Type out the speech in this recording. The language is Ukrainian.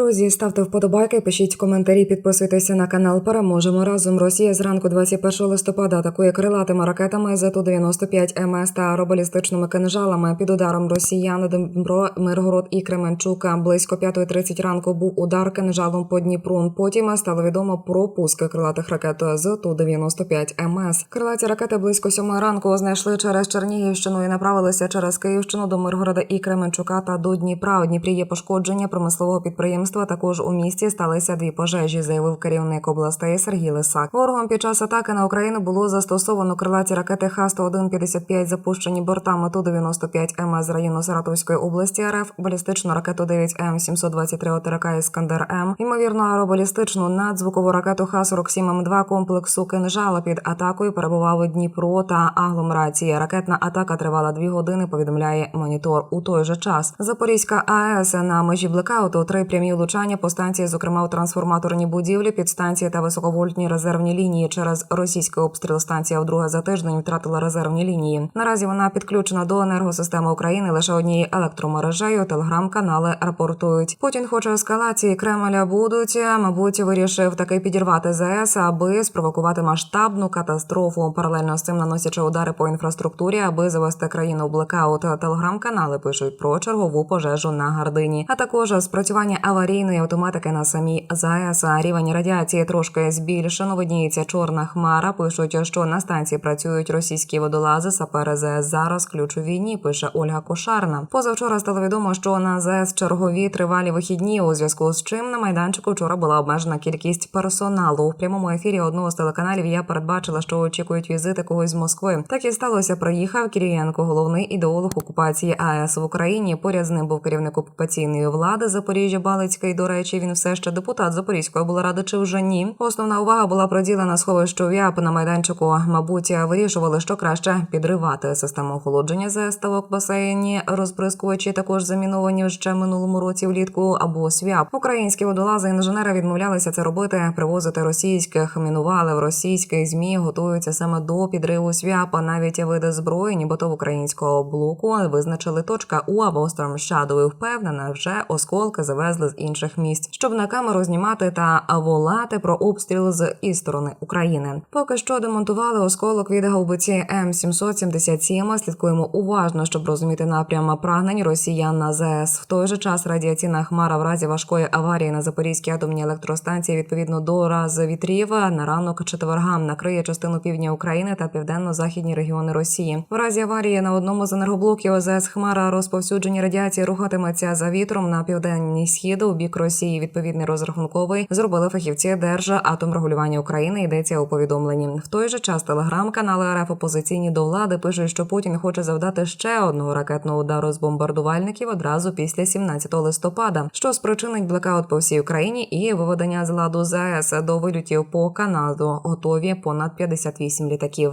Друзі, ставте вподобайки, пишіть коментарі, підписуйтеся на канал. Переможемо разом. Росія зранку 21 листопада атакує крилатими ракетами ЗТУ-95 МС та аеробалістичними кинжалами. Під ударом росіян Дніпро, Миргород і Кременчука. Близько 5.30 ранку був удар кинжалом по Дніпру. Потім стало відомо про пуск крилатих ракет ЗТУ-95 МС. Крилаті ракети близько 7 ранку знайшли через Чернігівщину і направилися через Київщину до Миргорода і Кременчука та до Дніпра. У Дніпрі є пошкодження промислового підприємства. Також у місті сталися дві пожежі, заявив керівник областей Сергій Лисак. Ворогом під час атаки на Україну було застосовано крилаті ракети Х-101-55, запущені бортами Ту-95 МС з району Саратовської області РФ, балістичну ракету 9М723 ОТРК Іскандер М, ймовірно, аеробалістичну надзвукову ракету Х-47М2 комплексу «Кинжала» під атакою перебували Дніпро та агломерації. Ракетна атака тривала дві години. Повідомляє монітор. У той же час Запорізька АЕС на межі блекауту три прямі влучання по станції, зокрема у трансформаторні будівлі, підстанції та високовольтні резервні лінії. Через російський обстріл станція вдруге за тиждень втратила резервні лінії. Наразі вона підключена до енергосистеми України лише однією електромережею. Телеграм-канали рапортують. Путін хоче ескалації Кремля будуть. Мабуть, вирішив таки підірвати ЗС, аби спровокувати масштабну катастрофу. Паралельно з цим наносячи удари по інфраструктурі, аби завести країну в блекаут. Телеграм-канали пишуть про чергову пожежу на Гардині, а також спрацювання аварійної автоматики на самій ЗАЕС. Рівень радіації трошки збільшено. Видніється чорна хмара. Пишуть, що на станції працюють російські водолази. Сапери ЗС зараз ключ у війні. Пише Ольга Кошарна. Позавчора стало відомо, що на ЗС чергові тривалі вихідні. У зв'язку з чим на майданчику вчора була обмежена кількість персоналу. У прямому ефірі одного з телеканалів я передбачила, що очікують візити когось з Москви. Так і сталося. Приїхав Кірієнко, головний ідеолог окупації АЕС в Україні. Поряд з ним був керівник окупаційної влади Запоріжжя Балицький. До речі, він все ще депутат Запорізької облради чи вже ні. Основна увага була приділена сховищу ВІАП на майданчику. Мабуть, вирішували, що краще підривати систему охолодження ЗС ставок басейні. Розприскувачі також заміновані ще минулому році влітку або СВЯП. Українські водолази інженери відмовлялися це робити, привозити російських мінували в російських змі. Готуються саме до підриву СВЯПа. Навіть види зброї, нібито в українського блоку визначили точка У або Shadow. Впевнена, вже осколки завезли з інших місць, щоб на камеру знімати та волати про обстріл з і сторони України. Поки що демонтували осколок від гаубиці М777. Слідкуємо уважно, щоб розуміти напрям прагнень росіян на ЗС. В той же час радіаційна хмара в разі важкої аварії на Запорізькій атомній електростанції відповідно до раз вітрів на ранок четверга накриє частину півдня України та південно-західні регіони Росії. В разі аварії на одному з енергоблоків ОЗС хмара розповсюдження радіації рухатиметься за вітром на південний схід у бік Росії. Відповідний розрахунковий зробили фахівці Держатомрегулювання України. Йдеться у повідомленні. В той же час телеграм-канали РФ опозиційні до влади пишуть, що Путін хоче завдати ще одного ракетного удару з бомбардувальників одразу після 17 листопада, що спричинить блекаут по всій Україні і виведення з ладу ЗАЕС до вильотів по Канаду. Готові понад 58 літаків.